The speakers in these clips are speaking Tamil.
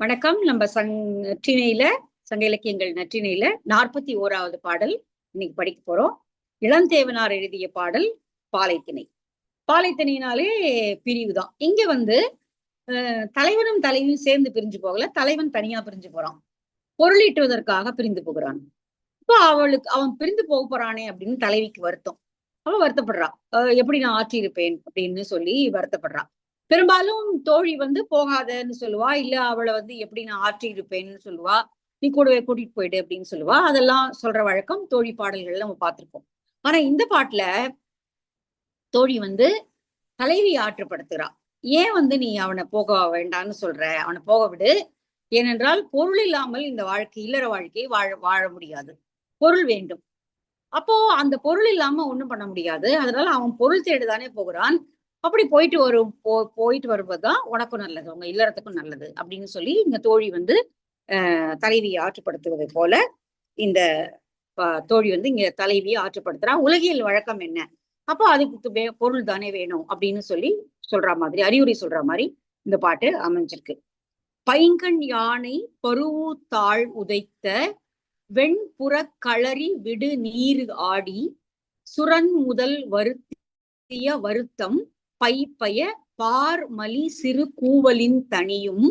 வணக்கம். நம்ம சங் நற்றினையில சங்க இலக்கியங்கள் நற்றினையில நாற்பத்தி ஓராவது பாடல் இன்னைக்கு படிக்க போறோம். இளந்தேவனார் எழுதிய பாடல் பாலைத்திணை. பாலைத்திணைனாலே பிரிவு தான். இங்க வந்து தலைவனும் தலைவியும் சேர்ந்து பிரிஞ்சு போகல. தலைவன் தனியா பிரிஞ்சு போறான். பொருளீட்டுவதற்காக பிரிந்து போகிறான். இப்போ அவளுக்கு அவன் பிரிந்து போக போறானே அப்படின்னு தலைவிக்கு வருத்தம். அவன் வருத்தப்படுறான் எப்படி நான் ஆற்றியிருப்பேன்? அப்படின்னு சொல்லி வருத்தப்படுறான் பெரும்பாலும் தோழி வந்து போகாதன்னு சொல்லுவா. இல்ல அவளை வந்து எப்படி நான் ஆற்றி இருப்பேன்னு சொல்லுவா. நீ கூடவே கூட்டிட்டு போயிடு அப்படின்னு சொல்லுவா. அதெல்லாம் சொல்ற வழக்கம் தோழி பாடல்கள் நம்ம பார்த்திருக்கோம் ஆனா இந்த பாட்டுல தோழி வந்து தலைவி ஆற்றுப்படுத்துறா. ஏன் வந்து நீ அவனை போக வேண்டாம்னு சொல்ற? அவனை போக விடு. ஏனென்றால் பொருள் இல்லாமல் இந்த வாழ்க்கை இல்லற வாழ்க்கையை வாழ வாழ முடியாது. பொருள் வேண்டும். அப்போ அந்த பொருள் இல்லாம ஒண்ணும் பண்ண முடியாது. அதனால அவன் பொருள் தேடுதானே போகிறான். அப்படி போயிட்டு வரும் போ போயிட்டு வருவது தான் உனக்கும் நல்லது உங்க இல்லறத்துக்கும் நல்லது அப்படின்னு சொல்லி இந்த தோழி வந்து தலைவியை ஆற்றுப்படுத்துவதை போல இந்த தோழி வந்து இங்க தலைவியை ஆற்றுப்படுத்துறா. உலகியல் வழக்கம் என்ன? அப்போ அதுக்கு பொருள் தானே வேணும் அப்படின்னு சொல்லி சொல்ற மாதிரி அறிவுரை சொல்ற மாதிரி இந்த பாட்டு அமைஞ்சிருக்கு. பைங்கண் யானை பருவூத்தாள் உதைத்த வெண்புற களரி விடு நீர் ஆடி சுரன் முதல் வருத்திய வருத்தம் பைப்பய பார்மலி சிறு கூவலின் தனியும்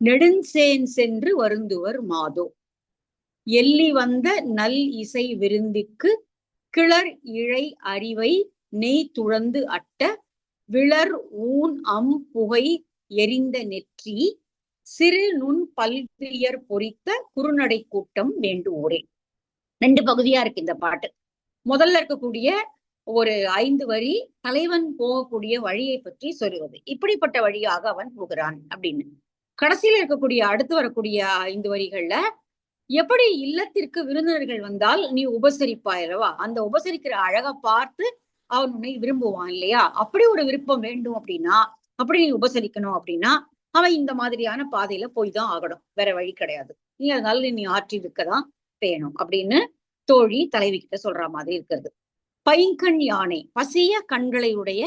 நெடுஞ்சேன் சென்று வருந்துவர் மாதோ. எள்ளி வந்த நல் இசை விருந்திக்கு கிளர் இழை அறிவை நெய் துழந்து அட்ட விளர் ஊன் அம் புகை எரிந்த நெற்றி சிறு நுண் பல்வியர் பொறித்த குறுநடை கூட்டம் வேண்டுவோரே. ரெண்டு பகுதியா இருக்கு இந்த பாட்டு. முதல்ல இருக்கக்கூடிய ஒரு ஐந்து வரி தலைவன் போகக்கூடிய வழியை பற்றி சொல்லுவது. இப்படிப்பட்ட வழியாக அவன் போகிறான் அப்படின்னு. கடைசியில இருக்கக்கூடிய அடுத்து வரக்கூடிய ஐந்து வரிகள்ல எப்படி இல்லத்திற்கு விருந்தினர்கள் வந்தால் நீ உபசரிப்பாயிரவா அந்த உபசரிக்கிற அழகை பார்த்து அவன் உன்னை விரும்புவான் இல்லையா? அப்படி ஒரு விருப்பம் வேண்டும் அப்படின்னா அப்படி நீ உபசரிக்கணும் அப்படின்னா அவன் இந்த மாதிரியான பாதையில போய் தான் ஆகணும். வேற வழி கிடையாது. நீ அதனால நீ ஆற்றி இருக்கதான் வேணும். அப்படின்னு தோழி தலைவி கிட்ட சொல்ற மாதிரி இருக்கிறது. பைங்கண் யானை பசிய கண்களையுடைய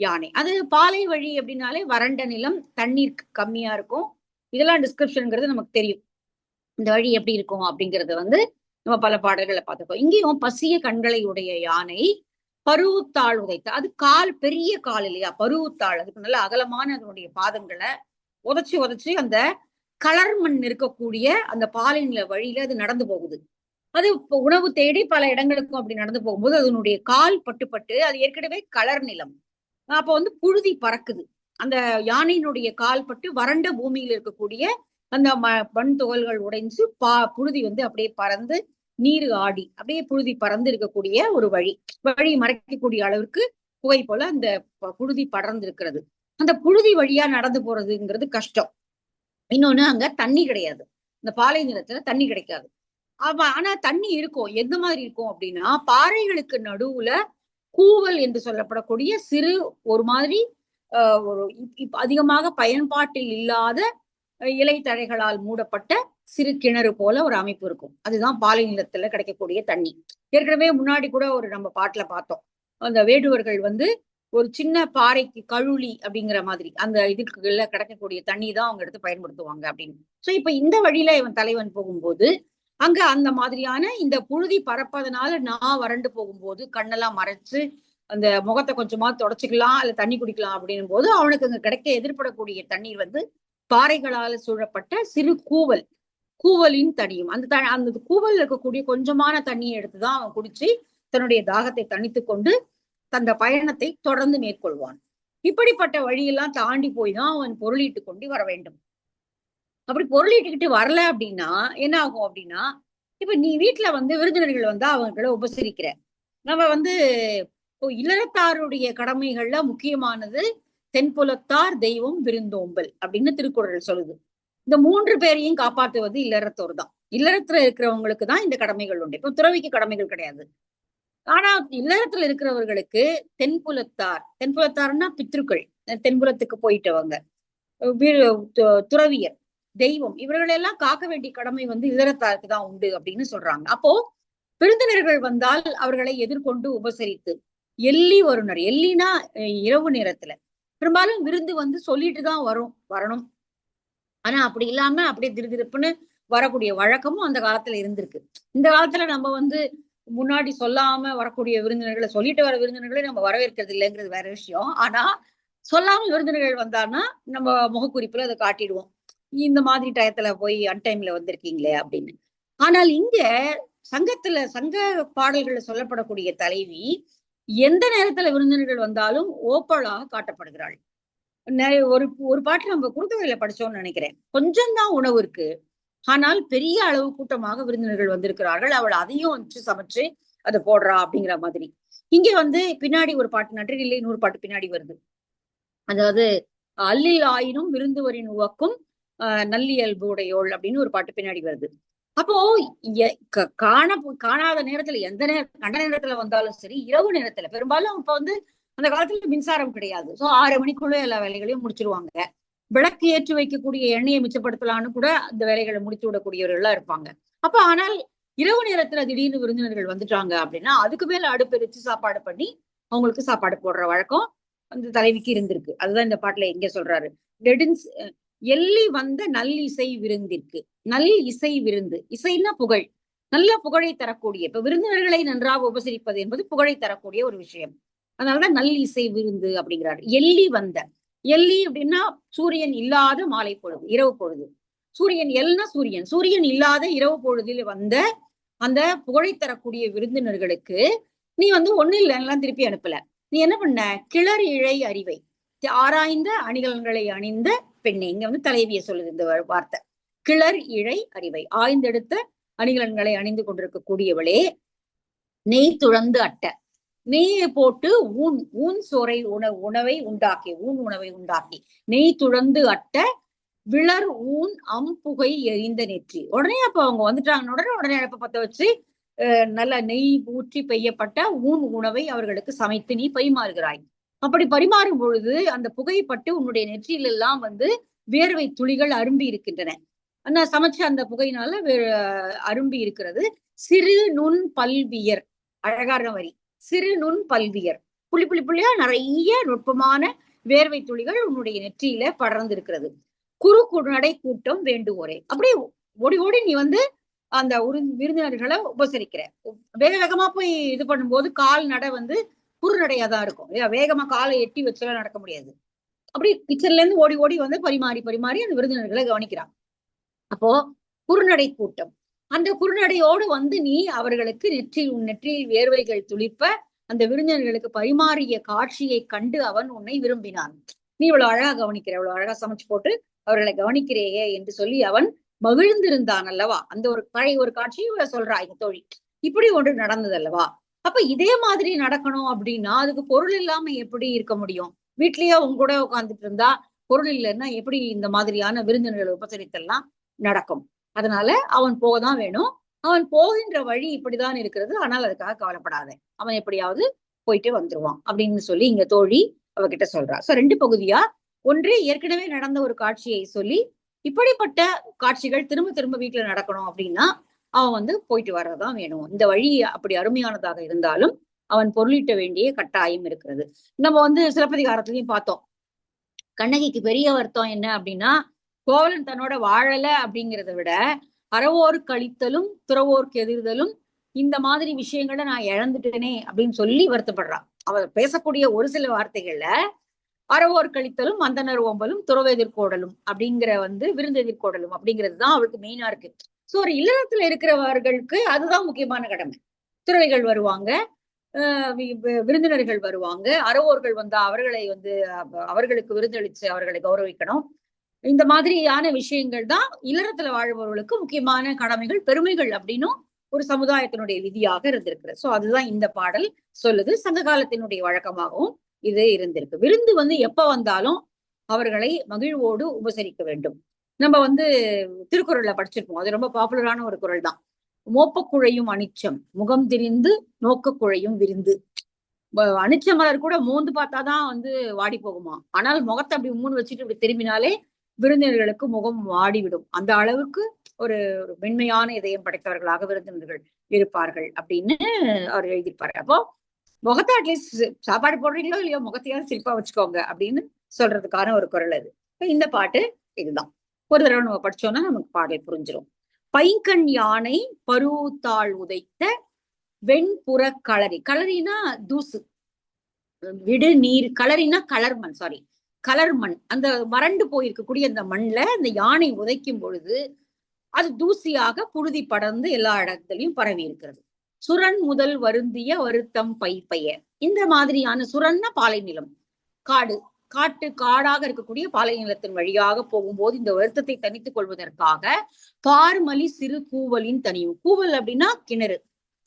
யானை. அது பாலை வழி அப்படின்னாலே வறண்ட நிலம் தண்ணீர் கம்மியா இருக்கும். இதெல்லாம் டிஸ்கிரிப்ஷனுங்கிறது நமக்கு தெரியும். இந்த வழி எப்படி இருக்கும் அப்படிங்கறது வந்து நம்ம பல பாடல்களை பார்த்துருக்கோம். இங்கேயும் பசிய கண்களை உடைய யானை பருவத்தாள் உதைத்த அது கால் பெரிய கால் இல்லையா? பருவத்தாள் அதுக்கு நல்ல அகலமான அதனுடைய பாதங்களை உதச்சி உதச்சி அந்த கலர் மண் இருக்கக்கூடிய அந்த பாலின் வழியில அது நடந்து போகுது. அது உணவு தேடி பல இடங்களுக்கும் அப்படி நடந்து போகும்போது அதனுடைய கால் பட்டுப்பட்டு அது ஏற்கனவே கலர் நிலம். அப்போ வந்து புழுதி பறக்குது. அந்த யானையினுடைய கால் பட்டு வறண்ட பூமியில் இருக்கக்கூடிய அந்த ம மண் துகள்கள் உடைஞ்சு பா புழுதி வந்து அப்படியே பறந்து நீர் ஆடி அப்படியே புழுதி பறந்து இருக்கக்கூடிய ஒரு வழி. வழி மறைக்கக்கூடிய அளவிற்கு புகை போல அந்த புழுதி படர்ந்து இருக்கிறது அந்த புழுதி வழியா நடந்து போறதுங்கிறது கஷ்டம். இன்னொன்னு அங்க தண்ணி கிடையாது. இந்த பாலை நிலத்துல தண்ணி கிடைக்காது. ஆனா தண்ணி இருக்கும். எந்த மாதிரி இருக்கும் அப்படின்னா பாறைகளுக்கு நடுவுல கூவல் என்று சொல்லப்படக்கூடிய சிறு ஒரு மாதிரி ஒரு அதிகமாக பயன்பாட்டில் இல்லாத இலைத்தழைகளால் மூடப்பட்ட சிறு கிணறு போல ஒரு அமைப்பு இருக்கும். அதுதான் பாலை நிலத்துல கிடைக்கக்கூடிய தண்ணி. ஏற்கனவே முன்னாடி கூட ஒரு நம்ம பாட்டுல பார்த்தோம். அந்த வேடுவர்கள் வந்து ஒரு சின்ன பாறைக்கு கழுளி அப்படிங்கிற மாதிரி அந்த இதுக்குள்ள கிடைக்கக்கூடிய தண்ணி தான் அவங்க எடுத்து பயன்படுத்துவாங்க அப்படின்னு. சோ இப்ப இந்த வழியில இவன் தலைவன் போகும்போது அங்க அந்த மாதிரியான இந்த புழுதி பறப்பதனால நான் வறண்டு போகும்போது கண்ணெல்லாம் மறைச்சு அந்த முகத்தை கொஞ்சமா தொடச்சிக்கலாம் இல்ல தண்ணி குடிக்கலாம் அப்படின்னும் போது அவனுக்கு அங்க கிடைக்க எதிர்படக்கூடிய தண்ணீர் வந்து பாறைகளால சூழப்பட்ட சிறு கூவல் கூவலின் தனியும் அந்த அந்த கூவல் இருக்கக்கூடிய கொஞ்சமான தண்ணியை எடுத்துதான் அவன் குடிச்சு தன்னுடைய தாகத்தை தணித்து கொண்டு தந்த பயணத்தை தொடர்ந்து மேற்கொள்வான். இப்படிப்பட்ட வழியெல்லாம் தாண்டி போய் தான் அவன் பொருளீட்டு கொண்டு வர வேண்டும். அப்படி பொருளீட்டுக்கிட்டு வரல அப்படின்னா என்ன ஆகும் அப்படின்னா இப்ப நீ வீட்டுல வந்து விருந்தினர்கள் வந்து அவங்களை உபசரிக்கிற. நம்ம வந்து இல்லறத்தாருடைய கடமைகள்ல முக்கியமானது தென்புலத்தார் தெய்வம் விருந்தோம்பல் அப்படின்னு திருக்குறள் சொல்லுது. இந்த மூன்று பேரையும் காப்பாற்றுவது இல்லறத்தோர் தான். இல்லறத்துல இருக்கிறவங்களுக்கு தான் இந்த கடமைகள் உண்டு. இப்போ துறவிக்கு கடமைகள் கிடையாது. ஆனா இல்லறத்துல இருக்கிறவர்களுக்கு தென்புலத்தார் தென்புலத்தார்னா பித்ருக்கள் தென்புலத்துக்கு போயிட்டவங்க. துறவியர். தெய்வம். இவர்களெல்லாம் காக்க வேண்டிய கடமை வந்து இல்லறத்தாருக்கு தான் உண்டு அப்படின்னு சொல்றாங்க. அப்போ விருந்தினர்கள் வந்தால் அவர்களை எதிர்கொண்டு உபசரித்து எள்ளி வருணர் எல்லினா இரவு நேரத்துல. பெரும்பாலும் விருந்து வந்து சொல்லிட்டு தான் வரும் வரணும். ஆனா அப்படி இல்லாம அப்படியே திருதிருப்புன்னு வரக்கூடிய வழக்கமும் அந்த காலத்துல இருந்திருக்கு. இந்த காலத்துல நம்ம வந்து முன்னாடி சொல்லாம வரக்கூடிய விருந்தினர்களை சொல்லிட்டு வர விருந்தினர்களை நம்ம வரவேற்கிறது இல்லைங்கிறது வேற விஷயம். ஆனா சொல்லாம விருந்தினர்கள் வந்தான்னா நம்ம முகக்குறிப்புல அதை காட்டிடுவோம். இந்த மாதிரி டயத்துல போய் அன்டைம்ல வந்திருக்கீங்களே அப்படின்னு. ஆனால் இங்க சங்கத்துல சங்க பாடல்கள்ல சொல்லப்படக்கூடிய தலைவி எந்த நேரத்துல விருந்தினர்கள் வந்தாலும் ஓப்பலாக காட்டப்படுகிறாள். ஒரு ஒரு பாட்டு நம்ம குறுந்தொகையில படிச்சோம்னு நினைக்கிறேன். கொஞ்சம் தான் உணவு இருக்கு. ஆனால் பெரிய அளவு கூட்டமாக விருந்தினர்கள் வந்திருக்கிறார்கள். அவள் அதையும் வச்சு சமைச்சு அதை போடுறா அப்படிங்கிற மாதிரி. இங்க வந்து பின்னாடி ஒரு பாட்டு நன்றினில்லை நூறு பாட்டு பின்னாடி வருது. அதாவது அல்லில் ஆயினும் விருந்துவரின் உவக்கும் ஆஹ் நல்லியல்பு உடையோள் அப்படின்னு ஒரு பாட்டு பின்னாடி வருது. அப்போ காண காணாத நேரத்துல எந்த நேரம் கண்ட நேரத்துல வந்தாலும் சரி இரவு நேரத்துல பெரும்பாலும் இப்ப வந்து அந்த காலத்துல மின்சாரம் கிடையாது. சோ ஆறு மணிக்குள்ள எல்லா வேலைகளையும் முடிச்சிருவாங்க. விளக்கு ஏற்றி வைக்கக்கூடிய எண்ணெயை மிச்சப்படுத்தலாம்னு கூட அந்த வேலைகளை முடித்து விடக்கூடியவர்களா இருப்பாங்க. அப்ப ஆனால் இரவு நேரத்துல திடீர்னு விருந்தினர்கள் வந்துட்டாங்க அப்படின்னா அதுக்கு மேல அடுப்பெரிச்சு சாப்பாடு பண்ணி அவங்களுக்கு சாப்பாடு போடுற வழக்கம் அந்த தலைவிக்கு இருந்திருக்கு. அதுதான் இந்த பாட்டுல எங்க சொல்றாரு. நெடுஞ் எள்ளி வந்த நல் இசை விருந்திற்கு நல் இசை விருந்து இசைன்னா புகழ். நல்ல புகழை தரக்கூடிய இப்ப விருந்தினர்களை நன்றாக உபசரிப்பது என்பது புகழை தரக்கூடிய ஒரு விஷயம். அதனாலதான் நல் இசை விருந்து அப்படிங்கிறார். எள்ளி வந்த எள்ளி அப்படின்னா சூரியன் இல்லாத மாலை பொழுது இரவு பொழுது. சூரியன் எல்னா சூரியன் சூரியன் இல்லாத இரவு பொழுதில் வந்த அந்த புகழை தரக்கூடிய விருந்தினர்களுக்கு நீ வந்து ஒண்ணு இல்ல எல்லாம் திருப்பி அனுப்பல. நீ என்ன பண்ண? கிளர் இழை அறிவை ஆராய்ந்த அணிகலன்களை அணிந்த பெண்ணே. இங்க வந்து தலைவிய சொல்லுது இந்த வார்த்தை. கிளர் இழை அறிவை. ஆய்ந்தெடுத்த அணிகலன்களை அணிந்து கொண்டிருக்கக்கூடியவளே நெய் துழந்து அட்டை. நெய்யை போட்டு ஊன் ஊன் சோறை உண உணவை உண்டாக்கி ஊன் உணவை உண்டாக்கி. நெய் துழந்து அட்ட விளர் ஊன் அம்புகை எரிந்த நெற்றி. உடனே அப்ப அவங்க வந்துட்டாங்க உடனே உடனே அடுப்ப பத்த வச்சு நல்ல நெய் ஊற்றி பெய்யப்பட்ட ஊன் உணவை அவர்களுக்கு சமைத்து நீ பரிமாறுகிறாய். அப்படி பரிமாறும் பொழுது அந்த புகைப்பட்டு உன்னுடைய நெற்றியில எல்லாம் வந்து வேர்வை துளிகள் அரும்பி இருக்கின்றன. ஆனா சமைச்ச அந்த புகையினால வே- அரும்பி இருக்கிறது. சிறு நுண் பல்வியர். அழகான வரி. சிறு நுண் பல்வியர். புள்ளி புள்ளி புள்ளியா நிறைய நுட்பமான வேர்வை துளிகள் உன்னுடைய நெற்றியில படர்ந்து இருக்கிறது குறு கு- நடை கூட்டம் வேண்டுவோரே. அப்படியே ஓடி ஓடி நீ வந்து அந்த உரு விருந்தினர்களை உபசரிக்கிற. வேக வேகமா போய் இது பண்ணும்போது கால் நடை வந்து குறுநடையா தான் இருக்கும். இல்லையா? வேகமா காலை எட்டி வச்செல்லாம் நடக்க முடியாது. அப்படி கிச்சன்ல இருந்து ஓடி ஓடி வந்து பரிமாறி பரிமாறி அந்த விருந்தினர்களை கவனிக்கிறான் அப்போ குறுநடை கூட்டம். அந்த குறுநடையோடு வந்து நீ அவர்களுக்கு நெற்றியில் உன் நெற்றியில் வேர்வைகள் துளிப்ப அந்த விருந்தினர்களுக்கு பரிமாறிய காட்சியை கண்டு அவன் உன்னை விரும்பினான். நீ இவ்வளவு அழகா கவனிக்கிற இவ்வளவு அழகா சமைச்சு போட்டு அவர்களை கவனிக்கிறேயே என்று சொல்லி அவன் மகிழ்ந்திருந்தான் அல்லவா? அந்த ஒரு பழைய ஒரு காட்சியை சொல்றா இந்த தோழி. இப்படி ஒன்று நடந்தது அல்லவா? அப்ப இதே மாதிரி நடக்கணும் அப்படின்னா அதுக்கு பொருள் இல்லாம எப்படி இருக்க முடியும்? வீட்லயே உங்க கூட உட்கார்ந்துட்டு இருந்தா பொருள் இல்லைன்னா எப்படி இந்த மாதிரியான விருந்தினர்கள் உபசரித்தெல்லாம் நடக்கும்? அதனால அவன் போகதான் வேணும். அவன் போகின்ற வழி இப்படிதான் இருக்கிறது. ஆனால் அதுக்காக கவலைப்படாத. அவன் எப்படியாவது போயிட்டு வந்துருவான் அப்படின்னு சொல்லி இங்க தோழி அவகிட்ட சொல்றா. சோ ரெண்டு பகுதியா? ஒன்று ஏற்கனவே நடந்த ஒரு காட்சியை சொல்லி இப்படிப்பட்ட காட்சிகள் திரும்ப திரும்ப வீட்டுல நடக்கணும் அப்படின்னா அவன் வந்து போயிட்டு வரதான் வேணும். இந்த வழி அப்படி அருமையானதாக இருந்தாலும் அவன் பொருளிட்ட வேண்டிய கட்டாயம் இருக்கிறது. நம்ம வந்து சிலப்பதிகாரத்திலையும் பார்த்தோம். கண்ணகிக்கு பெரிய வருத்தம் என்ன அப்படின்னா கோவலன் தன்னோட வாழல அப்படிங்கிறத விட அறவோர் கழித்தலும் துறவோர்க்கு எதிர்தலும் இந்த மாதிரி விஷயங்களை நான் இழந்துட்டேனே அப்படின்னு சொல்லி வருத்தப்படுறான். அவ பேசக்கூடிய ஒரு சில வார்த்தைகள்ல அறவோர் கழித்தலும் அந்தனர் ஓம்பலும் துறவு எதிர்கோடலும் அப்படிங்கிற வந்து விருந்து எதிர்கோடலும் அப்படிங்கிறது தான் அவளுக்கு மெயினா இருக்கு. சோ ஒரு இல்லறத்துல இருக்கிறவர்களுக்கு அதுதான் முக்கியமான கடமை. துறவிகள் வருவாங்க விருந்தினர்கள் வருவாங்க. அறவோர்கள் வந்தா அவர்களை வந்து அவர்களுக்கு விருந்தளிச்சு அவர்களை கௌரவிக்கணும். இந்த மாதிரியான விஷயங்கள் தான் இல்லறத்துல வாழ்பவர்களுக்கு முக்கியமான கடமைகள் பெருமைகள் அப்படின்னும் ஒரு சமுதாயத்தினுடைய விதியாக இருந்திருக்கு சோ அதுதான் இந்த பாடல் சொல்லுது. சங்க காலத்தினுடைய வழக்கமாகவும் இது இருந்திருக்கு. விருந்து வந்து எப்ப வந்தாலும் அவர்களை மகிழ்வோடு உபசரிக்க வேண்டும். நம்ம வந்து திருக்குறள்ல படிச்சிருப்போம். அது ரொம்ப பாப்புலரான ஒரு குரல் தான் மோப்பக்குழையும் அனிச்சம் முகம் திரிந்து நோக்கக்குழையும் விருந்து. அனிச்ச மலர் கூட மோந்து பார்த்தாதான் வந்து வாடி போகுமா? ஆனால் முகத்தை அப்படி மூணு வச்சுட்டு இப்படி திரும்பினாலே விருந்தினர்களுக்கு முகம் வாடிவிடும். அந்த அளவுக்கு ஒரு ஒரு மென்மையான இதயம் படைத்தவர்களாக விருந்தினர்கள் இருப்பார்கள் அப்படின்னு அவர் எழுதியிருப்பாரு. அப்போ முகத்தை அட்லீஸ்ட் சாப்பாடு போடுறீங்களோ இல்லையோ முகத்தையாவது சிரிப்பா வச்சுக்கோங்க அப்படின்னு சொல்றதுக்கான ஒரு குரல் அது. இப்ப இந்த பாட்டு இதுதான். ஒரு தடவை நம்ம படிச்சோம்னா நமக்கு பாடல் புரிஞ்சிடும் பைங்கண் யானை பருவத்தாள் உதைத்த வெண்புற களரி. களரினா தூசு. விடு நீர். களரினா கலர் மண் சாரி கலர் மண் அந்த வறண்டு போயிருக்கக்கூடிய அந்த மண்ல அந்த யானை உதைக்கும் பொழுது அது தூசியாக புழுதி படர்ந்து எல்லா இடத்துலயும் பரவி இருக்கிறது. சுரன் முதல் வருந்திய வருத்தம் பை பைய இந்த மாதிரியான சுரன்னா பாலை நிலம். காடு. காட்டு காடாக இருக்கக்கூடிய பாலை நிலத்தின் வழியாக போகும்போது இந்த வருத்தத்தை தனித்துக் கொள்வதற்காக பார்மலி சிறு கூவலின் தனியும் கூவல் அப்படின்னா கிணறு.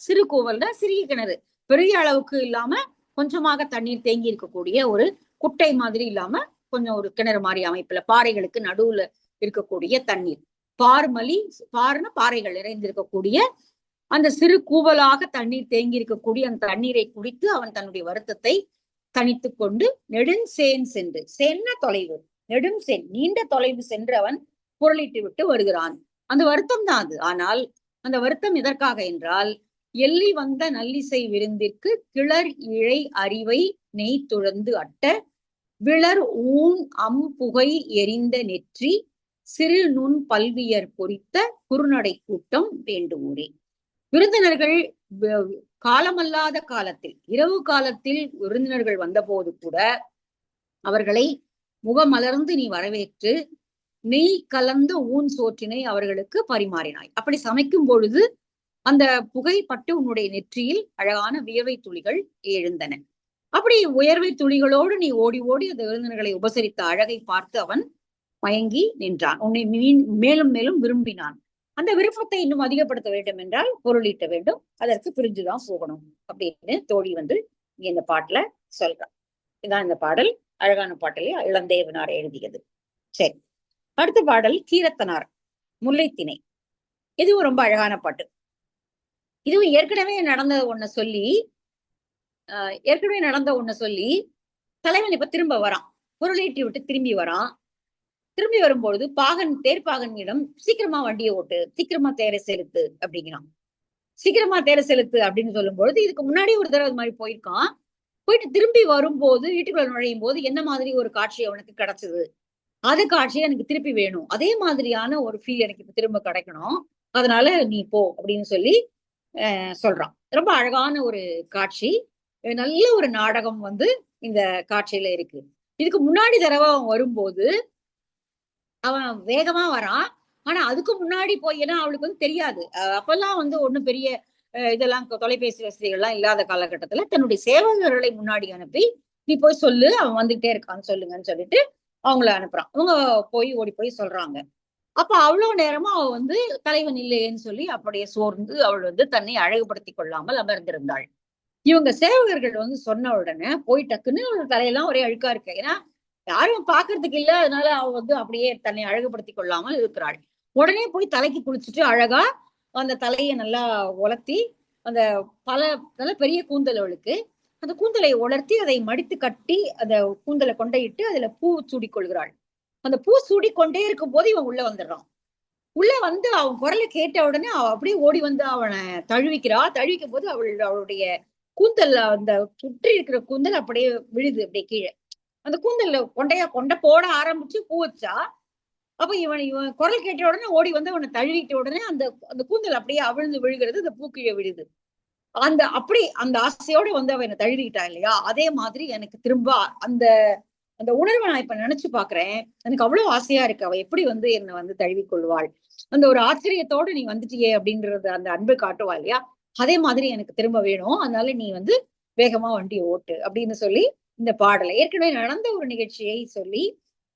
சிறு கூவல்னா சிறிய கிணறு. பெரிய அளவுக்கு இல்லாம கொஞ்சமாக தண்ணீர் தேங்கி இருக்கக்கூடிய ஒரு குட்டை மாதிரி இல்லாம கொஞ்சம் ஒரு கிணறு மாதிரி அமைப்புல பாறைகளுக்கு நடுவுல இருக்கக்கூடிய தண்ணீர். பார்மலி பாருன பாறைகள் நிறைந்திருக்கக்கூடிய அந்த சிறு கூவலாக தண்ணீர் தேங்கி இருக்கக்கூடிய அந்த தண்ணீரை குடித்து அவன் தன்னுடைய வருத்தத்தை தனித்து கொண்டு நெடுஞ்சேன் சென்று. சென்ன தொலைவு. நெடும் சென் நீண்ட தொலைவு சென்று அவன் புரளிட்டு விட்டு வருகிறான். அந்த வருத்தம் தான் அது. ஆனால் அந்த வருத்தம் எதற்காக என்றால் எள்ளி வந்த நல்லிசை விருந்திற்கு கிளர் இழை அறிவை நெய் துழந்து அட்ட விளர் ஊன் அம் புகை எரிந்த நெற்றி சிறு நுண் பல்வியர் பொறித்த குறுநடை கூட்டம் வேண்டுவோரே விருந்தினர்கள் காலமல்லாத காலத்தில் இரவு காலத்தில் விருந்தினர்கள் வந்தபோது கூட அவர்களை முகமலர்ந்து நீ வரவேற்று நெய் கலந்த ஊன் சோற்றினை அவர்களுக்கு பரிமாறினாய். அப்படி சமைக்கும் பொழுது அந்த புகைப்பட்டு உன்னுடைய நெற்றியில் அழகான வியவை துளிகள் எழுந்தன. அப்படி உயர்வை துளிகளோடு நீ ஓடி ஓடி அந்த விருந்தினர்களை உபசரித்த அழகை பார்த்து அவன் மயங்கி நின்றான். உன்னை மீன் மேலும் மேலும் விரும்பினான். அந்த விருப்பத்தை இன்னும் அதிகப்படுத்த வேண்டும் என்றால் பொருளீட்ட வேண்டும். அதற்கு பிரிஞ்சுதான் போகணும் அப்படின்னு தோழி வந்து இந்த பாட்டுல சொல்றான் இதான் இந்த பாடல். அழகான பாட்டிலே இளந்தேவனார் எழுதியது. சரி. அடுத்த பாடல் கீரத்தனார் முல்லைத்திணை. இதுவும் ரொம்ப அழகான பாட்டு. இதுவும் ஏற்கனவே நடந்த ஒண்ண சொல்லி ஏற்கனவே நடந்த ஒண்ண சொல்லி தலைவன் இப்ப திரும்ப வரான். பொருளீட்டி விட்டு திரும்பி வரான். திரும்பி வரும்பொழுது பாகன் தேர்ப்பாகனிடம் சீக்கிரமா வண்டியை ஓட்டு சீக்கிரமா தேரை செலுத்து அப்படிங்கிறான். சீக்கிரமா தேரை செலுத்து அப்படின்னு சொல்லும் பொழுது இதுக்கு முன்னாடி ஒரு தடவை மாதிரி போயிருக்கான். போயிட்டு திரும்பி வரும்போது வீட்டுக்குள்ள நுழையும் போது என்ன மாதிரி ஒரு காட்சி அவனுக்கு கிடைச்சது? அது காட்சியை எனக்கு திருப்பி வேணும். அதே மாதிரியான ஒரு ஃபீல் எனக்கு இப்ப திரும்ப கிடைக்கணும். அதனால நீ போ அப்படின்னு சொல்லி சொல்றான். ரொம்ப அழகான ஒரு காட்சி. நல்ல ஒரு நாடகம் வந்து இந்த காட்சியில இருக்கு. இதுக்கு முன்னாடி தடவை அவன் வரும்போது அவன் வேகமா வரான். ஆனா அதுக்கு முன்னாடி போய் ஏன்னா அவளுக்கு வந்து தெரியாது. அப்பெல்லாம் வந்து ஒன்றும் பெரிய இதெல்லாம் தொலைபேசி வசதிகள்லாம் இல்லாத காலகட்டத்துல தன்னுடைய சேவகர்களை முன்னாடி அனுப்பி நீ போய் சொல்லு அவன் வந்துகிட்டே இருக்கான்னு சொல்லுங்கன்னு சொல்லிட்டு அவங்கள அனுப்புறான். அவங்க போய் ஓடி போய் சொல்றாங்க. அப்ப அவ்வளவு நேரமா அவ வந்து தலைவன் இல்லையேன்னு சொல்லி அப்படியே சோர்ந்து அவள் வந்து தன்னை அழகுபடுத்தி கொள்ளாமல் அமர்ந்திருந்தாள். இவங்க சேவகர்கள் வந்து சொன்ன உடனே போய் டக்குன்னு அவள் தலையெல்லாம் ஒரே அழுக்கா இருக்கு. ஏன்னா யாரும் பாக்குறதுக்கு இல்ல. அதனால அவ வந்து அப்படியே தன்னை அழகுபடுத்தி கொள்ளாமல் இருக்கிறாள். உடனே போய் தலைக்கு குளிச்சுட்டு அழகா அந்த தலையை நல்லா உலர்த்தி அந்த பல நல்ல பெரிய கூந்தல் அவளுக்கு. அந்த கூந்தலை உலர்த்தி அதை மடித்து கட்டி அந்த கூந்தலை கொண்டையிட்டு அதுல பூ சூடி கொள்கிறாள் அந்த பூ சூடி கொண்டே இருக்கும் போது இவன் உள்ள வந்துடுறான். உள்ள வந்து அவன் குரலை கேட்ட உடனே அவ அப்படியே ஓடி வந்து அவனை தழுவிக்கிறா. தழுவிக்கும் போது அவள் அவளுடைய கூந்தல் அந்த சுற்றி இருக்கிற கூந்தல் அப்படியே விழுது அப்படியே கீழே. அந்த கூந்தல்ல கொண்டையா கொண்ட போட ஆரம்பிச்சு பூ வச்சா அப்ப இவன் இவன் குரல் கேட்ட உடனே ஓடி வந்து அவனை தழுவிட்ட உடனே அந்த அந்த கூந்தல் அப்படியே அவிழ்ந்து விழுகிறது அந்த பூ கீழே விழுது. அந்த அப்படி அந்த ஆசையோட வந்து அவன் என்ன தழுவிக்கிட்டா இல்லையா? அதே மாதிரி எனக்கு திரும்ப அந்த அந்த உணர்வை நான் இப்ப நினைச்சு பாக்குறேன். எனக்கு அவ்வளவு ஆசையா இருக்கு. அவ எப்படி வந்து என்னை வந்து தழுவி கொள்வாள் அந்த ஒரு ஆச்சரியத்தோட நீ வந்துட்டியே அப்படின்றது அந்த அன்பு காட்டுவா இல்லையா? அதே மாதிரி எனக்கு திரும்ப வேணும். அதனால நீ வந்து வேகமா வண்டியை ஓட்டு அப்படின்னு சொல்லி இந்த பாடலை ஏற்கனவே நடந்த ஒரு நிகழ்ச்சியை சொல்லி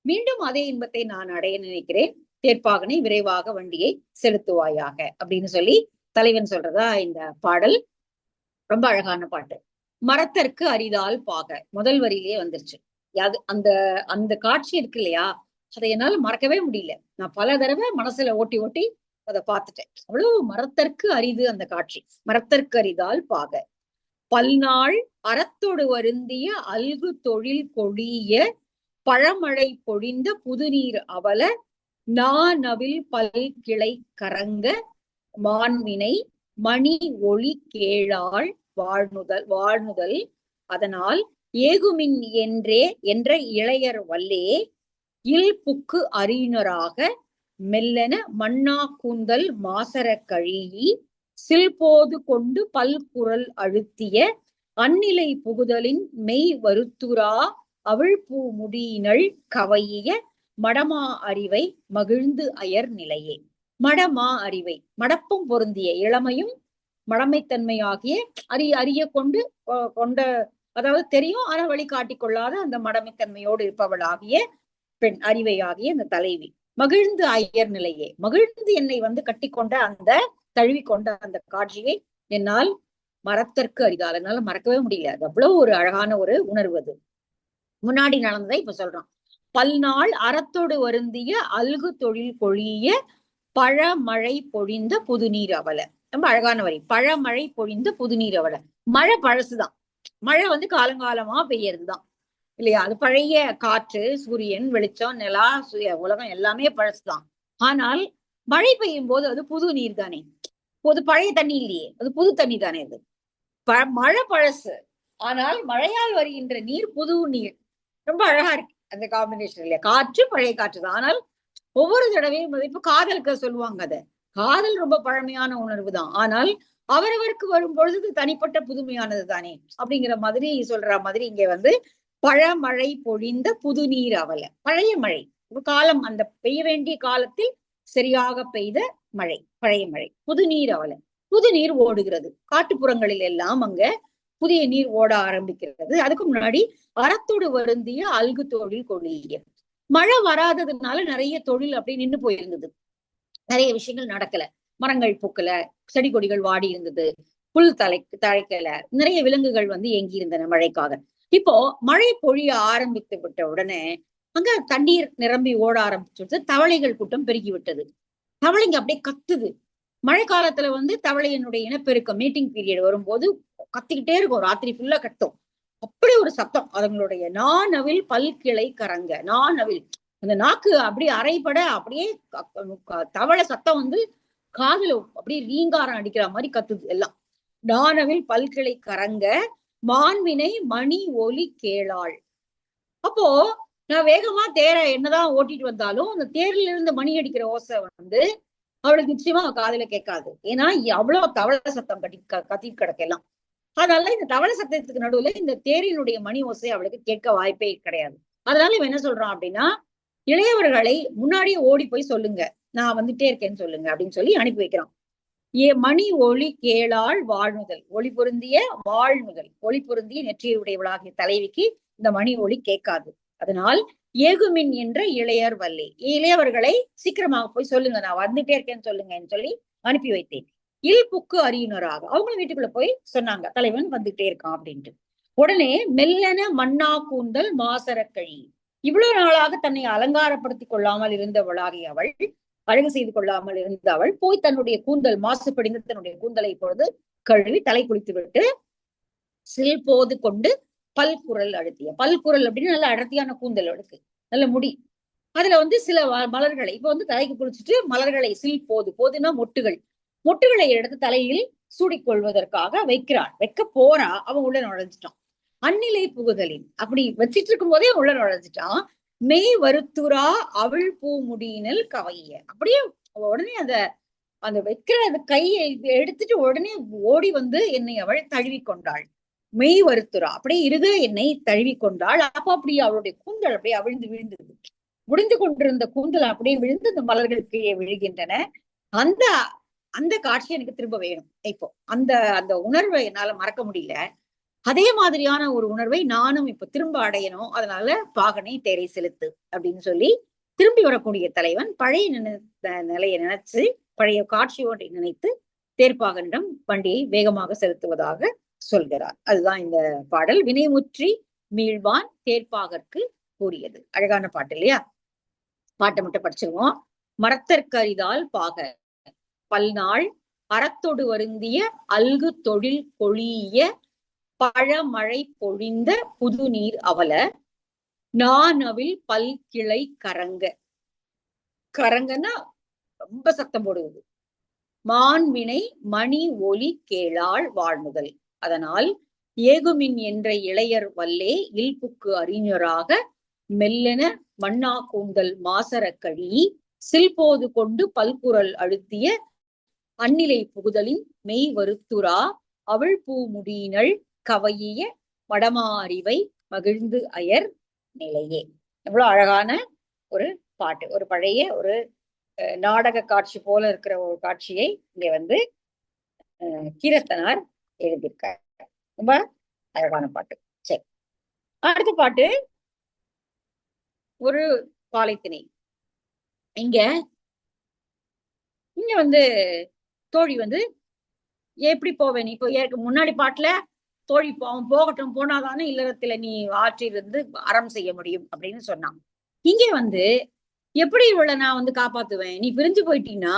மீண்டும் அதே இன்பத்தை நான் அடைய நினைக்கிறேன். தேர்ப்பாகனை விரைவாக வண்டியை செலுத்துவாயாக அப்படின்னு சொல்லி தலைவன் சொல்றதா இந்த பாடல். ரொம்ப அழகான பாட்டு. மரத்திற்கு அரிதால் பாக. முதல் வரியிலேயே வந்துருச்சு. அது அந்த அந்த காட்சி இருக்கு இல்லையா? அதை என்னால மறக்கவே முடியல. நான் பல தடவை மனசுல ஓட்டி ஓட்டி அதை பார்த்துட்டேன். அவ்வளவு மரத்திற்கு அரிது அந்த காட்சி. மரத்திற்கு அரிதால் பாக. பல்நாள் அறத்தொடு வருந்திய அல்கு தொழில் கொடிய பழமழை பொழிந்த புதுநீர் அவல நானவில் பல் கிளை கரங்க மான்வினை மணி ஒளி கேளாள் வாழ்நுதல் வாழ்நுதல். அதனால் ஏகுமின் என்றே என்ற இளையர் வல்லே இல் புக்கு அறியினராக மெல்லென மண்ணா கூந்தல் மாசர கழியி சில்போது கொண்டு பல்குரல் அழுத்திய அந்நிலை புகுதலின் மெய் வருத்துரா அவிழ்பூ முடியினள் கவையிய மடமா அறிவை மகிழ்ந்து அயர் நிலையே. மடமா அறிவை மடப்பும் பொருந்திய இளமையும் மடமைத்தன்மையாகிய அறி அறிய கொண்டு கொண்ட அதாவது தெரியும் ஆனா வழி காட்டிக்கொள்ளாத அந்த மடமைத்தன்மையோடு இருப்பவளாகிய பெண் அறிவையாகிய அந்த தலைவி. மகிழ்ந்து ஐயர் நிலையே. மகிழ்ந்து என்னை வந்து கட்டி கொண்ட அந்த தழுவி கொண்ட அந்த காட்சியை என்னால் மரத்திற்கு அரிதால். என்னால மறக்கவே முடியல. அது அவ்வளவு ஒரு அழகான ஒரு உணர்வு அது. முன்னாடி நடந்ததை இப்ப சொல்றோம். பல்நாள் அறத்தோடு வருந்திய அல்கு தொழில் பொழிய பழமழை பொழிந்த புதுநீர் அவலை. ரொம்ப அழகான வரி. பழமழை பொழிந்த புதுநீர் அவலை. மழை பழசுதான். மழை வந்து காலங்காலமா பெய்யறதுதான். இல்லையா? அது பழைய காற்று சூரியன் வெளிச்சம் நிலா உலகம் எல்லாமே பழசுதான். ஆனால் மழை பெய்யும் போது அது புது நீர் தானே? பொது பழைய தண்ணி இல்லையே அது புது தண்ணி தானே அது? மழை பழசு. ஆனால் மழையால் வருகின்ற நீர் புது நீர். ரொம்ப அழகா இருக்கு அந்த காம்பினேஷன் இல்லையா? காற்று பழைய காற்று தான் ஆனால் ஒவ்வொரு தடவையும் இப்ப காதலுக்கு சொல்லுவாங்க அதை. காதல் ரொம்ப பழமையான உணர்வு தான் ஆனால் அவரவருக்கு வரும் பொழுது தனிப்பட்ட புதுமையானது தானே? அப்படிங்கிற மாதிரி சொல்ற மாதிரி இங்க வந்து பழமழை பொழிந்த புது நீர் அவல. பழைய மழை. காலம் அந்த பெய்ய வேண்டிய காலத்தில் சரியாக பெய்த மழை. பழைய மழை. புது நீர் அவல. புது நீர் ஓடுகிறது. காட்டுப்புறங்களில் எல்லாம் அங்க புதிய நீர் ஓட ஆரம்பிக்கிறது. அதுக்கு முன்னாடி அறத்தோடு வருந்திய அல்கு தொழில் கொழிய. மழை வராததுனால நிறைய தொழில் அப்படி நின்று போயிருந்தது. நிறைய விஷயங்கள் நடக்கல. மரங்கள் பூக்கல செடி கொடிகள் வாடி இருந்தது புல் தலை தழைக்கல நிறைய விலங்குகள் வந்து எங்கி இருந்தன மழைக்காக. இப்போ மழை பொழிய ஆரம்பித்து விட்ட உடனே அங்க தண்ணீர் நிரம்பி ஓட ஆரம்பிச்சுட்டு தவளைகள் கூட்டம் பெருகி விட்டது. தவளைங்க அப்படியே கத்துது. மழை காலத்துல வந்து தவளையினுடைய இனப்பெருக்கம் மீட்டிங் பீரியட் வரும்போது கத்திக்கிட்டே இருக்கும். ராத்திரி ஃபுல்லா கத்தும். அப்படி ஒரு சத்தம். அதுங்களுடைய நானவில் பல்கிளை கரங்க. நானவில் அந்த நாக்கு அப்படியே அரைப்பட அப்படியே தவளை சத்தம் வந்து காதுல அப்படியே ரீங்காரம் அடிக்கிற மாதிரி கத்துது எல்லாம். நானவில் பல்கிளை கரங்க. மாண்பினை மணி ஒலி கேளாள். அப்போ நான் வேகமா தேரை என்னதான் ஓட்டிட்டு வந்தாலும் அந்த தேர்ல இருந்து மணி அடிக்கிற ஓசை வந்து அவளுக்கு நிச்சயமா காதுல கேட்காது. ஏன்னா அவ்வளவு தவள சத்தம் கட்டி கத்தி கிடக்கலாம் அதனால இந்த தவள சத்தத்துக்கு நடுவுல இந்த தேரினுடைய மணி ஓசை அவளுக்கு கேட்க வாய்ப்பே கிடையாது. அதனால இவன் என்ன சொல்றான் அப்படின்னா இளையவர்களை முன்னாடியே ஓடி போய் சொல்லுங்க. நான் வந்துட்டே இருக்கேன்னு சொல்லுங்க அப்படின்னு சொல்லி அனுப்பி வைக்கிறான். ஏ மணி ஒளி கேளாள் வாழ்முதல். ஒளி பொருந்திய வாழ்முதல். ஒளி பொருந்திய நெற்றியுடையவளாகிய தலைவிக்கு இந்த மணி ஒளி கேட்காது. அதனால் ஏகுமின் என்ற இளையர் வல்லே இளையவர்களை சீக்கிரமாக போய் சொல்லுங்க. நான் வந்துட்டே இருக்கேன்னு சொல்லுங்கன்னு சொல்லி அனுப்பி வைத்தேன். இல் புக்கு அறியினராக. அவங்களும் வீட்டுக்குள்ள போய் சொன்னாங்க. தலைவன் வந்துட்டே இருக்கான் அப்படின்ட்டு. உடனே மெல்லன மன்னா கூந்தல் மாசரக்கழி இவ்வளவு நாளாக தன்னை அலங்காரப்படுத்திக் கொள்ளாமல் இருந்தவளாகிய அவள் அழகு செய்து கொள்ளாமல் இருந்த அவள் போய் தன்னுடைய கூந்தல் மாசுபடிந்து தன்னுடைய கூந்தலை இப்பொழுது கழுவி தலை குளித்து விட்டு சில் போது கொண்டு பல்குரல் அழுத்திய. பல்குரல் அப்படின்னு நல்ல அடர்த்தியான கூந்தல் அவளுக்கு. நல்ல முடி. அதுல வந்து சில மலர்களை இப்ப வந்து தலைக்கு குளிச்சுட்டு மலர்களை சில் போது போதுன்னா மொட்டுகள். மொட்டுகளை எடுத்து தலையில் சூடிக்கொள்வதற்காக வைக்கிறாள். வைக்க போறா அவன் உள்ள நுழைஞ்சிட்டான். அந்நிலை புகுதலின் அப்படி வச்சிட்டு இருக்கும் போதே உள்ள நுழைஞ்சிட்டான். மெய் வருத்துரா அவள் பூ முடியினல் கவைய. அப்படியே உடனே அத அந்த வைக்கிற அந்த கையை எடுத்துட்டு உடனே ஓடி வந்து என்னை அவள் தழுவி கொண்டாள் மெய் வருத்துரா அப்படியே இருக என்னை தழுவி கொண்டாள் அப்ப அப்படியே அவளுடைய கூந்தல் அப்படியே அவிழ்ந்து விழுந்தது. முடிந்து கொண்டிருந்த கூந்தல் அப்படியே விழுந்து அந்த மலர்கள் கீழே விழுகின்றன. அந்த அந்த காட்சி எனக்கு திரும்ப வேணும். இப்போ அந்த அந்த உணர்வை என்னால மறக்க முடியல. அதே மாதிரியான ஒரு உணர்வை நானும் இப்ப திரும்ப அடையணும். அதனால பாகனை தேரை செலுத்து அப்படின்னு சொல்லி திரும்பி வரக்கூடிய தலைவன் பழைய நினைத்த நிலையை நினைச்சு பழைய காட்சியோடு நினைத்து தேர்ப்பாகனிடம் வண்டியை வேகமாக செலுத்துவதாக சொல்கிறார். அதுதான் இந்த பாடல். வினைமுற்றி மீழ்வான் தேர்ப்பாகற்கு கூறியது. அழகான பாட்டு இல்லையா? பாட்டை மட்டும் படிச்சிருவோம். மரத்தற்கரிதால் பாக. பல்நாள் அறத்தொடு வருந்திய அல்கு தொழில் பொழிய பழமழை பொழிந்த புது நீர் அவல நானவில் பல் கிளை கரங்க. கரங்கன்னா ரொம்ப சத்தம் போடுவது. மான்வினை மணி ஒலி கேளாள் வாழ்முதல். அதனால் ஏகுமின் என்ற இளையர் வல்லே இல்புக்கு அறிஞராக மெல்லென மண்ணா கூந்தல் மாசர கழி சில்போது கொண்டு பல்குரல் அழுத்திய அந்நிலை புகுதலின் மெய் வருத்துரா அவள் பூ முடியினள் கவையிய வடமாறிவை மகிழ்ந்து அயர் நிலையே. எவ்வளவு அழகான ஒரு பாட்டு. ஒரு பழைய ஒரு நாடக காட்சி போல இருக்கிற ஒரு காட்சியை இங்க வந்து கீரத்தனார் எழுதியிருக்கார். ரொம்ப அழகான பாட்டு. சரி. அடுத்த பாட்டு. ஒரு பாலைத்திணை. இங்க இங்க வந்து தோழி வந்து எப்படி போவேன் நீ? இப்போ ஏற்க முன்னாடி பாட்டுல தோழி அவன் போகட்டும் போனாதானே இல்லறத்துல நீ ஆற்றிலிருந்து அறம் செய்ய முடியும் அப்படின்னு சொன்னான். இங்கே வந்து எப்படி இவளை நான் வந்து காப்பாத்துவேன்? நீ பிரிஞ்சு போயிட்டீன்னா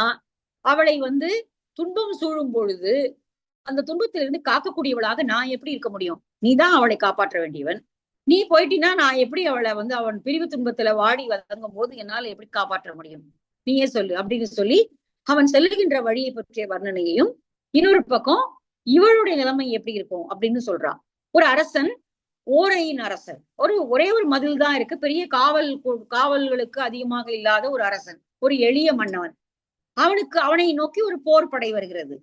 அவளை வந்து துன்பம் சூழும் பொழுது அந்த துன்பத்திலிருந்து காக்கக்கூடியவளாக நான் எப்படி இருக்க முடியும்? நீதான் அவளை காப்பாற்ற வேண்டியவன். நீ போயிட்டீன்னா நான் எப்படி அவளை வந்து அவன் பிரிவு துன்பத்துல வாடி வதங்கும் போது என்னால எப்படி காப்பாற்ற முடியும்? நீயே சொல்லு அப்படின்னு சொல்லி அவன் செல்லுகின்ற வழியை பற்றிய வர்ணனையையும் இன்னொரு பக்கம் இவளுடைய நிலைமை எப்படி இருக்கும் அப்படின்னு சொல்றான் ஒரு அரசன் ஓரையின் அரசன். ஒரு ஒரே ஒரு மதில் தான் இருக்கு. பெரிய காவல் காவல்களுக்கு அதிகமாக இல்லாத ஒரு அரசன். ஒரு எளிய மன்னவன். அவனுக்கு அவனை நோக்கி ஒரு போர் படை வருகிறது.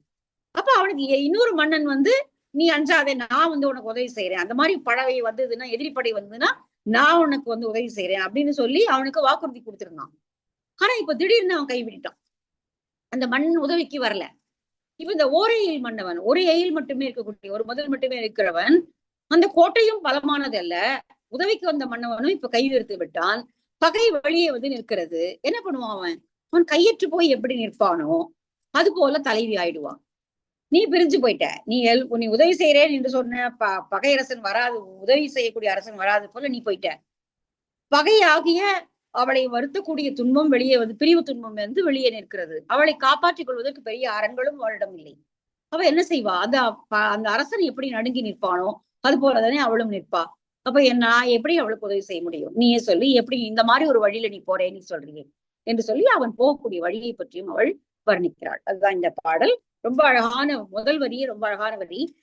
அப்ப அவனுக்கு இன்னொரு மன்னன் வந்து நீ அஞ்சாதே நான் வந்து உனக்கு உதவி செய்யறேன் அந்த மாதிரி படவை வந்ததுன்னா எதிரிப்படை வந்ததுன்னா நான் உனக்கு வந்து உதவி செய்யறேன் அப்படின்னு சொல்லி அவனுக்கு வாக்குறுதி கொடுத்திருந்தான். ஆனா இப்ப திடீர்னு அவன் கைவிட்டான் அந்த மண் உதவிக்கு வரல. இப்ப இந்த ஓரையில் மன்னவன் ஒரு எயில் மட்டுமே இருக்கக்கூடிய ஒரு முதல் மட்டுமே இருக்கிறவன் அந்த கோட்டையும் பலமானது அல்ல. உதவிக்கு வந்த மன்னவனும் இப்ப கைவிடுத்து விட்டான். பகை வழியே வந்து நிற்கிறது. என்ன பண்ணுவான் அவன்? அவன் கையற்று போய் எப்படி நிற்பானோ அது போல தலைவி ஆயிடுவான். நீ பிரிஞ்சு போயிட்ட. நீ எல் நீ உதவி செய்யறேன் என்று சொன்ன ப பகை அரசன் வராது உதவி செய்யக்கூடிய அரசன் வராது போல நீ போயிட்ட. பகை ஆகிய அவளை வருத்தக்கூடிய துன்பம் வெளியே வந்து பிரிவு துன்பம் வந்து வெளியே நிற்கிறது. அவளை காப்பாற்றிக் கொள்வதற்கு பெரிய அரண்களும் அவளிடம் இல்லை. அவ என்ன செய்வா? அந்த அந்த அரசன் எப்படி நடுங்கி நிற்பானோ அது போலதானே அவளும் நிற்பா. அப்ப நான் எப்படி அவளுக்கு உதவி செய்ய முடியும்? நீயே சொல்லி எப்படி இந்த மாதிரி ஒரு வழியில நீ போறே நீ சொல்றீங்க என்று சொல்லி அவன் போகக்கூடிய வழியை பற்றியும் அவள் வர்ணிக்கிறாள். அதுதான் இந்த பாடல். ரொம்ப அழகான முதல் வரி ரொம்ப அழகான வரி.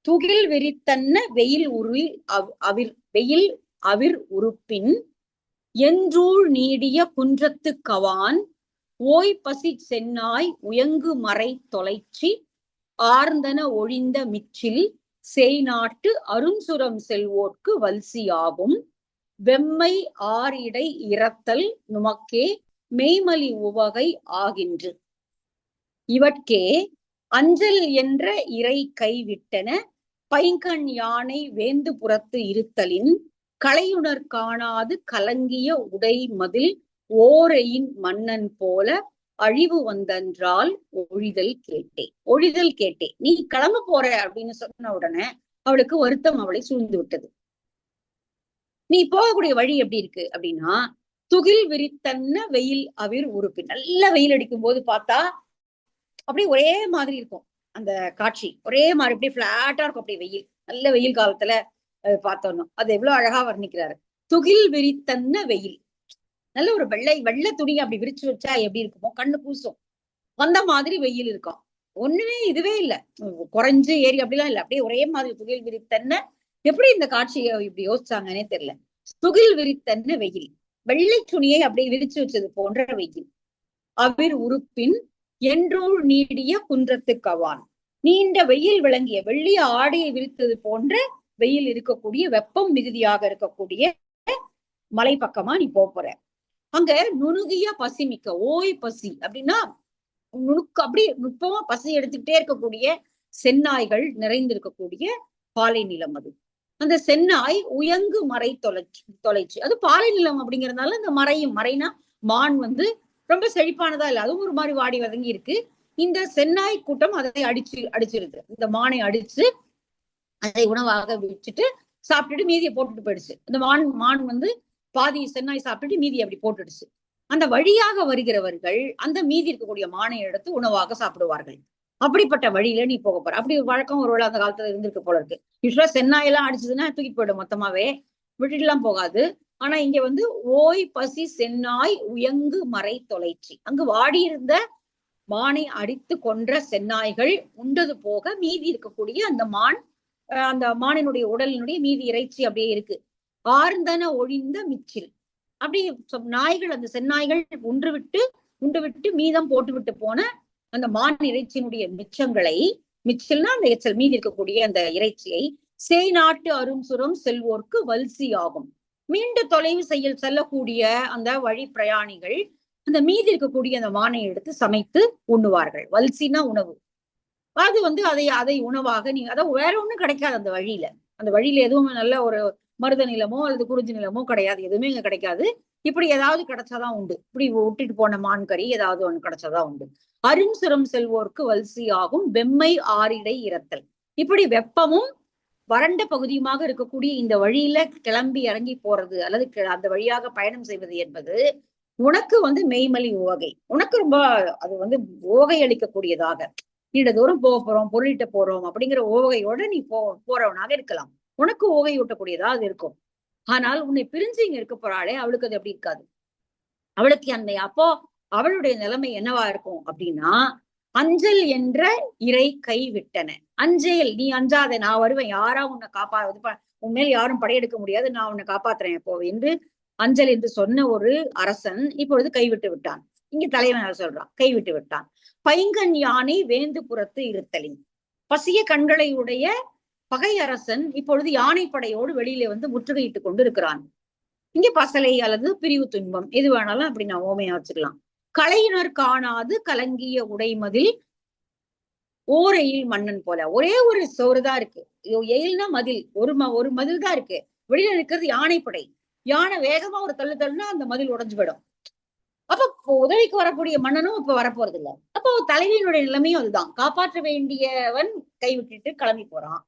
துகில் வெறித்தன்ன வெயில் உருவி அவ்- அவிர் வெயில் அவிர் உறுப்பின் என்றூழ் நீடிய குன்றத்து கவான் ஓய் பசி சென்னாய் உயங்கு மறை தொலைச்சி ஆர்ந்தன ஒழிந்த மிச்சில் செய்நாட்டு அருண்சுரம் அருஞ்சுரம் செல்வோர்க்கு வல்சியாகும் வெம்மை ஆரிடை இரத்தல் நுமக்கே மெய்மலி உவகை ஆகின்று. இவற்கே அஞ்சல் என்ற இறை கைவிட்டன பைங்கண் யானை வேந்து புறத்து இருத்தலின் கலையுணர் காணாது கலங்கிய உடை மதில் ஓரையின் மன்னன் போல அழிவு வந்தென்றால் ஒழிதல் கேட்டே. ஒழிதல் கேட்டே. நீ கிளம்ப போற அப்படின்னு சொன்ன உடனே அவளுக்கு வருத்தம் அவளை சூழ்ந்து விட்டது. நீ போகக்கூடிய வழி எப்படி இருக்கு அப்படின்னா துகில் விரித்தன்ன வெயில் அவிர் உறுப்பு. நல்ல வெயில் அடிக்கும் போது பார்த்தா அப்படியே ஒரே மாதிரி இருக்கும் அந்த காட்சி. ஒரே மாதிரி அப்படியே பிளாட்டா இருக்கும் அப்படியே வெயில். நல்ல வெயில் காலத்துல பார்த்தோம்னா. அது எவ்வளவு அழகா வர்ணிக்கிறாரு. துகில் விரித்தன்ன வெயில். நல்ல ஒரு வெள்ளை வெள்ளை துணி அப்படி விரிச்சு வச்சா எப்படி இருக்குமோ? கண்ணு கூசும் வந்த மாதிரி வெயில் இருக்கும். ஒண்ணுமே இதுவே இல்ல. குறைஞ்சு ஏறி அப்படிலாம் இல்ல. அப்படியே ஒரே மாதிரி துகில் விரித்தன்ன. எப்படி இந்த காட்சியை இப்படி யோசிச்சாங்கன்னே தெரியல. துகில் விரித்தன்ன வெயில். வெள்ளை துணியை அப்படியே விரிச்சு வச்சது போன்ற வெயில். அவிர் உறுப்பின் என்றூழ் நீடிய குன்றத்து கவான் நீண்ட வெயில் விளங்கிய வெள்ளிய ஆடையை விரித்தது போன்ற வெயில் இருக்கக்கூடிய வெப்பம் மிகுதியாக இருக்கக்கூடிய மலை பக்கமா நீ போற. அங்க நுணுகிய பசி மிக்க ஓய் பசி அப்படின்னா நுணுக்கு அப்படியே நுட்பமா பசி எடுத்துக்கிட்டே இருக்கக்கூடிய செந்நாய்கள் நிறைந்திருக்கக்கூடிய பாலை நிலம் அது. அந்த செந்நாய் உயங்கு மறை தொலைச்சு தொலைச்சு. அது பாலை நிலம் அப்படிங்கறதுனால அந்த மறையும் மறைனா மான் வந்து ரொம்ப செழிப்பானதா இல்ல அதுவும் ஒரு மாதிரி வாடி வதங்கி இருக்கு. இந்த செந்நாய் கூட்டம் அதை அடிச்சு அடிச்சிருது. இந்த மானை அடிச்சு அதை உணவாக வச்சுட்டு சாப்பிட்டுட்டு மீதியை போட்டுட்டு போயிடுச்சு. அந்த மான் மான் வந்து பாதி சென்னாய் சாப்பிட்டுட்டு மீதி அப்படி போட்டுடுச்சு. அந்த வழியாக வருகிறவர்கள் அந்த மீதி இருக்கக்கூடிய மானை எடுத்து உணவாக சாப்பிடுவார்கள். அப்படிப்பட்ட வழியில நீ போக போற. அப்படி ஒரு வழக்கம் ஒருவேளை அந்த காலத்துல இருந்திருக்கு போல இருக்கு. யூஸ்வலா சென்னாயெல்லாம் அடிச்சதுன்னா தூக்கி போயிடும் மொத்தமாவே. விட்டுட்டுலாம் போகாது. ஆனா இங்க வந்து ஓய் பசி சென்னாய் உயங்கு மறை தொலைச்சி. அங்கு வாடியிருந்த மானை அடித்து கொன்ற செந்நாய்கள் உண்டது போக மீதி இருக்கக்கூடிய அந்த மான் அந்த மானினுடைய உடலினுடைய மீதி இறைச்சி அப்படியே இருக்கு. ஆர்ந்தன ஒழிந்த மிச்சில். அப்படி நாய்கள் அந்த செந்நாய்கள் உண்டு விட்டு உண்டு விட்டு மீதம் போட்டு விட்டு போன அந்த மான் இறைச்சியினுடைய மிச்சங்களை மிச்சல்னா அந்த எச்சல் மீதி இருக்கக்கூடிய அந்த இறைச்சியை சேய் நாட்டு அரும் சுரம் செல்வோர்க்கு வல்சி ஆகும் மீண்டு தொலைவு செய்ய செல்லக்கூடிய அந்த வழி பிரயாணிகள் அந்த மீதி இருக்கக்கூடிய அந்த மானை எடுத்து சமைத்து உண்ணுவார்கள். வல்சினா உணவு. அது வந்து அதை அதை உணவாக நீங்க அதாவது வேற ஒன்றும் கிடைக்காது அந்த வழியில. அந்த வழியில எதுவும் நல்ல ஒரு மருத நிலமோ அல்லது குறிஞ்சி நிலமோ கிடையாது. எதுவுமே இங்க கிடைக்காது. இப்படி ஏதாவது கிடைச்சாதான் உண்டு. இப்படி விட்டுட்டு போன மான் கறி ஏதாவது ஒன்று கிடைச்சாதான் உண்டு. அரும் சிரம் செல்வோர்க்கு வல்சி ஆகும். வெம்மை ஆறிடை இரத்தல். இப்படி வெப்பமும் வறண்ட பகுதியுமாக இருக்கக்கூடிய இந்த வழியில கிளம்பி இறங்கி போறது அல்லது அந்த வழியாக பயணம் செய்வது என்பது உனக்கு வந்து மெய்மலி உவகை உனக்கு ரொம்ப அது வந்து ஓகை அளிக்கக்கூடியதாக. நீண்ட தூரம் போக போறோம் பொருளிட்ட போறோம் அப்படிங்கிற ஓகையோட நீ போ போறவனாக இருக்கலாம். உனக்கு ஓகை ஊட்டக்கூடியதா அது இருக்கும். ஆனால் உன்னை பிரிஞ்சு இங்க இருக்க போறாளே அவளுக்கு அது அப்படி இருக்காது. அவளுக்கு அந்த அப்போ அவளுடைய நிலைமை என்னவா இருக்கும் அப்படின்னா அஞ்சல் என்ற இறை கை விட்டன. அஞ்சல் நீ அஞ்சாத நான் வருவேன். யாரா உன்னை காப்பா இது உன் மேல் யாரும் படையெடுக்க முடியாது. நான் உன்னை காப்பாத்துறேன் இப்போ என்று அஞ்சல் என்று சொன்ன ஒரு அரசன் இப்பொழுது கைவிட்டு விட்டான். இங்க தலைவன் சொல்றான்? கைவிட்டு விட்டான். பைங்கன் யானை வேந்து புறத்து இருத்தலின். பசிய கண்களை உடைய பகை அரசன் இப்பொழுது யானைப்படையோடு வெளியில வந்து முற்றுகையிட்டு கொண்டு இருக்கிறான் இங்க பசலை அல்லது பிரிவு துன்பம் எது வேணாலும் அப்படி நான் ஓமையா வச்சுக்கலாம். கலையினர் காணாது கலங்கிய உடைமதில் ஓரையில் மன்னன் போல. ஒரே ஒரு சோறு தான் இருக்கு. ஐயோ, எயில்னா மதில். ஒரு ம ஒரு மதில் தான் இருக்கு. வெளியில இருக்கிறது யானைப்படை. யானை வேகமா ஒரு தள்ளு தள்ளுனா அந்த மதில் உடைஞ்சு போயிடும். அப்ப உதவிக்கு வரக்கூடிய மன்னனும் இப்ப வரப்போறது இல்ல அப்போ தலைவியினுடைய நிலைமையும் அதுதான். காப்பாற்ற வேண்டியவன் கைவிட்டுட்டு கிளம்பி போறான்.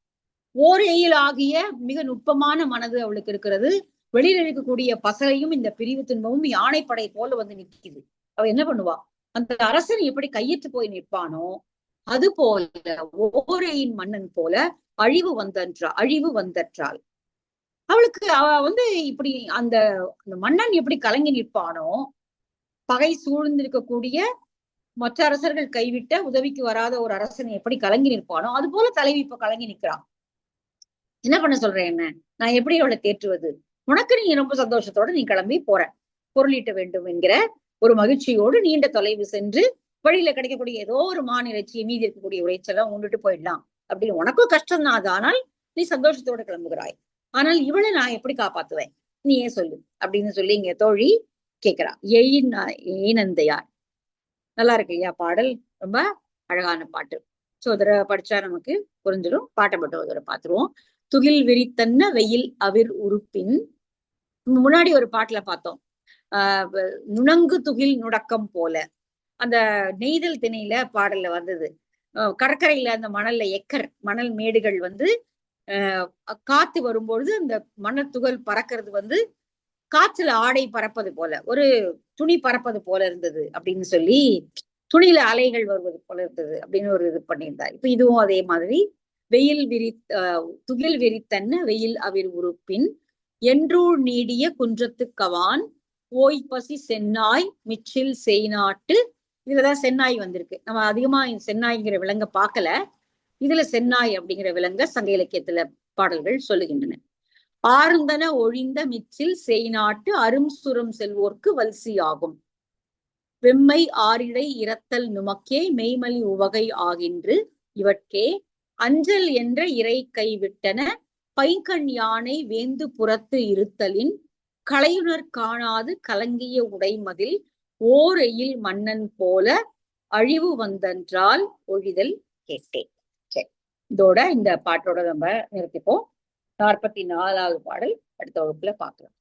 ஓர் எயில் ஆகிய மிக நுட்பமான மனது அவளுக்கு இருக்கிறது. வெளியில இருக்கக்கூடிய பசலையும் இந்த பிரிவு துன்பமும் யானைப்படை போல வந்து நிற்குது. அவ என்ன பண்ணுவா? அந்த அரசன் எப்படி கையிட்டு போய் நிற்பானோ அது போல ஓரையின் மன்னன் போல அழிவு வந்தன்றா அழிவு வந்தற்றாள். அவளுக்கு அவ வந்து இப்படி அந்த அந்த மன்னன் எப்படி கலங்கி நிற்பானோ பகை சூழ்ந்திருக்கக்கூடிய மற்ற அரசர்கள் கைவிட்ட உதவிக்கு வராத ஒரு அரசன் எப்படி கலங்கி நிற்பானோ அது போல தலைவி இப்ப கலங்கி நிற்கிறான் என்ன பண்ண சொல்றேன் என்ன? நான் எப்படி அவளை தேற்றுவது? உனக்கு நீ ரொம்ப சந்தோஷத்தோட நீ கிளம்பி போற. பொருளீட்ட வேண்டும் என்கிற ஒரு மகிழ்ச்சியோடு நீண்ட தொலைவு சென்று வழியில கிடைக்கக்கூடிய ஏதோ ஒரு மாநிலச்சியை மீதி இருக்கக்கூடிய உழைச்செல்லாம் உண்டுட்டு போயிடலாம். அப்படின்னு உனக்கும் கஷ்டம் தான். அது ஆனால் நீ சந்தோஷத்தோட கிளம்புகிறாய். ஆனால் இவளை நான் எப்படி காப்பாத்துவேன்? நீ ஏன் சொல்லு. அப்படின்னு சொல்லி இங்க தோழி கேட்கிறா எயின் ஏனந்தையார் நல்லா இருக்கு இல்லையா பாடல்? ரொம்ப அழகான பாட்டு. சோ அதரை படிச்சா நமக்கு புரிஞ்சிடும். பாட்டை மட்டும் ஒரு பாத்துருவோம். துகில் விரித்தன்ன வெயில் அவிர் உறுப்பின். முன்னாடி ஒரு பாட்டுல பார்த்தோம். ஆஹ் நுணங்கு துகில் நுடக்கம் போல. அந்த நெய்தல் திணையில பாடல்ல வந்தது. ஆஹ் கடற்கரையில அந்த மணல்ல எக்கர் மணல் மேடுகள் வந்து ஆஹ் காத்து வரும்பொழுது அந்த மணல் துகள் பறக்கிறது வந்து காற்றுல ஆடை பறப்பது போல ஒரு துணி பறப்பது போல இருந்தது அப்படின்னு சொல்லி துணியில அலைகள் வருவது போல இருந்தது அப்படின்னு ஒரு இது பண்ணியிருந்தார். இப்ப இதுவும் அதே மாதிரி வெயில் விரி ஆஹ் துகில் விரித்தன்ன வெயில் அவிர் உறுப்பின் என்றூர் நீடிய குன்றத்து கவான் ஓய் பசி சென்னாய் மிச்சில் செய்நாட்டு. இதுலதான் சென்னாய் வந்திருக்கு. நம்ம அதிகமா சென்னாய்ங்கிற விலங்க பார்க்கல. இதுல சென்னாய் அப்படிங்கிற விலங்க சங்க இலக்கியத்துல பாடல்கள் சொல்லுகின்றன. ஆர்ந்தன ஒழிந்த மிச்சில் செய்நாட்டு அரும் சுரம் செல்வோர்க்கு வல்சி ஆகும் வெம்மை ஆரிடை இரத்தல் நுமக்கே மெய்மலி உவகை ஆகின்று இவற்கே அஞ்சல் என்ற இறை கைவிட்டன பைங்கண் யானை வேந்து புறத்து இருத்தலின் கலையுணர் காணாது கலங்கிய உடைமதில் ஓரையில் மன்னன் போல அழிவு வந்தென்றால் ஒழிதல் கேட்டேன். சரி இதோட இந்த பாட்டோட நம்ம நிறுத்திப்போம். நாற்பத்தி நாலாவது பாடல் அடுத்த வகுப்புல பார்க்கலாம்.